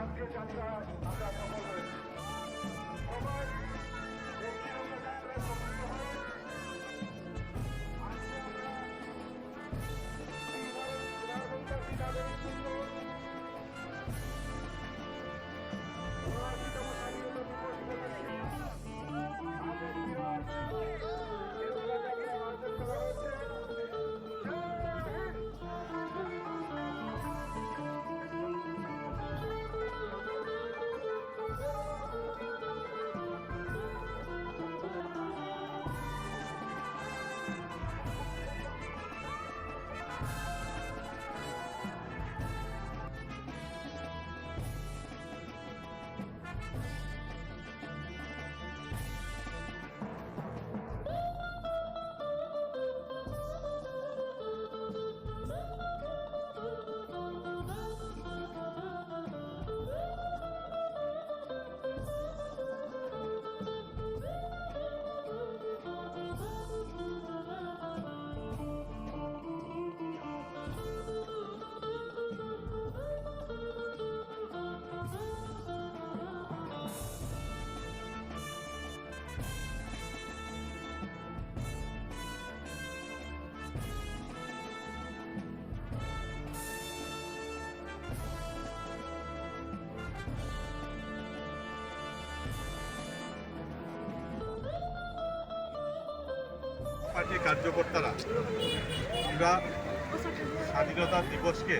আজকে যাত্রা আমরা সফল হয়েছি। পার্টির কার্যকর্তারা আমরা স্বাধীনতা দিবসকে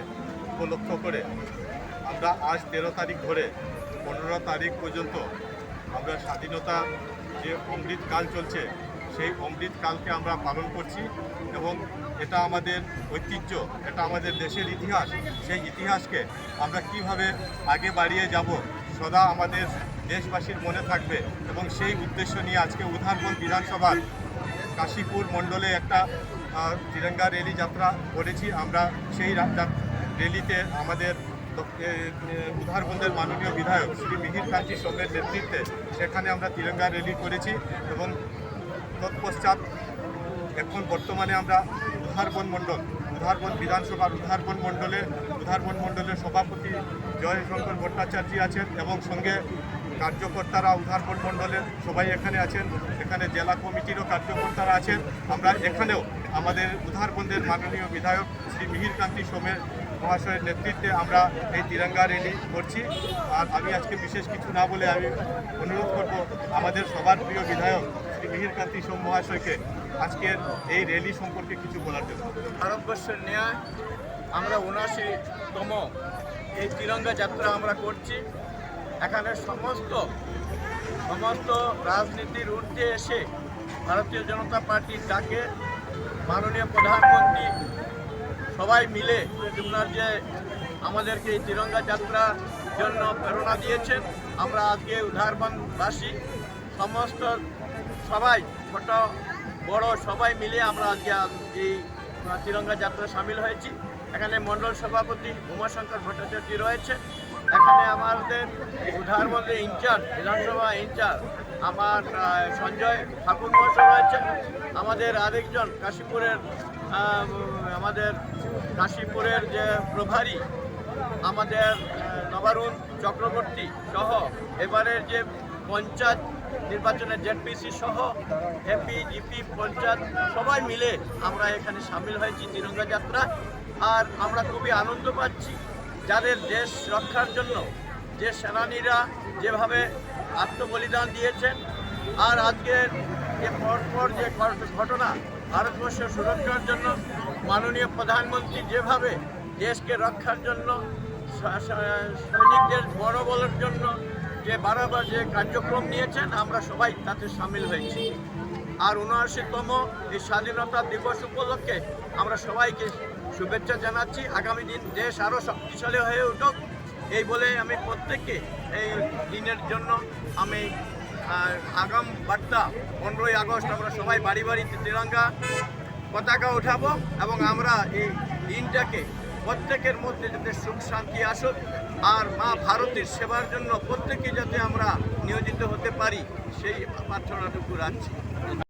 উপলক্ষ করে আমরা আজ তেরো তারিখ ধরে পনেরো তারিখ পর্যন্ত আমরা স্বাধীনতা যে অমৃতকাল চলছে, সেই অমৃতকালকে আমরা পালন করছি এবং এটা আমাদের ঐতিহ্য, এটা আমাদের দেশের ইতিহাস, সেই ইতিহাসকে আমরা কীভাবে আগে বাড়িয়ে যাব সদা আমাদের দেশবাসীর মনে থাকবে এবং সেই উদ্দেশ্য নিয়ে আজকে উধারবন বিধানসভার কাশীপুর মণ্ডলে একটা তিরঙ্গা র্যালি যাত্রা করেছি। আমরা সেই রা- যা- র্যালিতে আমাদের উধারবন্দের মাননীয় বিধায়ক শ্রী মিহির কাঞ্চি সোমের নেতৃত্বে সেখানে আমরা তিরঙ্গা র্যালি করেছি এবং তৎপশ্চাৎ এখন বর্তমানে আমরা উধারবন মণ্ডল উধারবন বিধানসভার উধারবন মণ্ডলে উধারবন মণ্ডলের সভাপতি জয়শঙ্কর ভট্টাচার্য আছেন এবং সঙ্গে কার্যকর্তারা উধারবন মণ্ডলের সবাই এখানে আছেন, এখানে জেলা কমিটিরও কার্যকর্তারা আছেন। আমরা এখানেও আমাদের উধারবন্দের মাননীয় বিধায়ক শ্রী মিহির কান্তি সোমের মহাশয়ের নেতৃত্বে আমরা এই তিরঙ্গা র্যালি করছি। আর আমি আজকে বিশেষ কিছু না বলে আমি অনুরোধ করব আমাদের সবার প্রিয় বিধায়ক শ্রী মিহির কান্তি সোম মহাশয়কে আজকের এই র্যালি সম্পর্কে কিছু বলার জন্য। ভারতবর্ষের ন্যায় আমরা উনআশিতম এই তিরঙ্গা যাত্রা আমরা করছি। এখানে সমস্ত সমস্ত রাজনীতির ঊর্ধ্বে এসে ভারতীয় জনতা পার্টির ডাকে মাননীয় প্রধানমন্ত্রী সবাই মিলে ওনার যে আমাদেরকে এই তিরঙ্গা যাত্রার জন্য প্রেরণা দিয়েছেন, আমরা আজকে উদারবনবাসী সমস্ত সবাই, ছোট, বড় সবাই মিলে আমরা আজকে এই তিরঙ্গা যাত্রা সামিল হয়েছি। এখানে মণ্ডল সভাপতি উমাশঙ্কর ভট্টাচার্য রয়েছে এখানে আমাদের উদারবন্দের ইনচার্জ, বিধানসভা ইনচার্জ, আমার সঞ্জয় ঠাকুর মহাশয় রয়েছেন আমাদের আরেকজন কাশীপুরের আমাদের কাশীপুরের যে প্রভারী, আমাদের নবারুণ চক্রবর্তী সহ, এবারের যে পঞ্চায়েত নির্বাচনের জেডপিসি সহ এপি জিপি পঞ্চায়েত সবাই মিলে আমরা এখানে সামিল হয়েছি, তিরঙ্গা যাত্রা আর আমরা খুবই আনন্দ পাচ্ছি। যাদের দেশ রক্ষার জন্য যে সেনানীরা যেভাবে আত্মবলিদান দিয়েছেন, আর আজকের যে পরপর যে ঘট- ঘটনা ভারতবর্ষের সুরক্ষার জন্য, মাননীয় প্রধানমন্ত্রী যেভাবে দেশকে রক্ষার জন্য সৈনিকদের মনোবলের জন্য যে বারবার যে কার্যক্রম নিয়েছেন, আমরা সবাই তাতে সামিল হয়েছি। আর উনআশিতম এই স্বাধীনতা দিবস উপলক্ষে আমরা সবাইকে শুভেচ্ছা জানাচ্ছি। আগামী দিন দেশ আরও শক্তিশালী হয়ে উঠুক। এই বলে আমি প্রত্যেককে এই দিনের জন্য আমি আগাম বার্তা, পনেরোই আগস্ট আমরা সবাই বাড়ি বাড়িতে তিরঙ্গা পতাকা উঠাবো এবং আমরা এই দিনটাকে প্রত্যেকের মধ্যে যাতে সুখ, শান্তি আসুক আর মা ভারতের সেবার জন্য প্রত্যেকে যাতে আমরা নিয়োজিত হতে পারি, সেই প্রার্থনাটুকু রাখছি।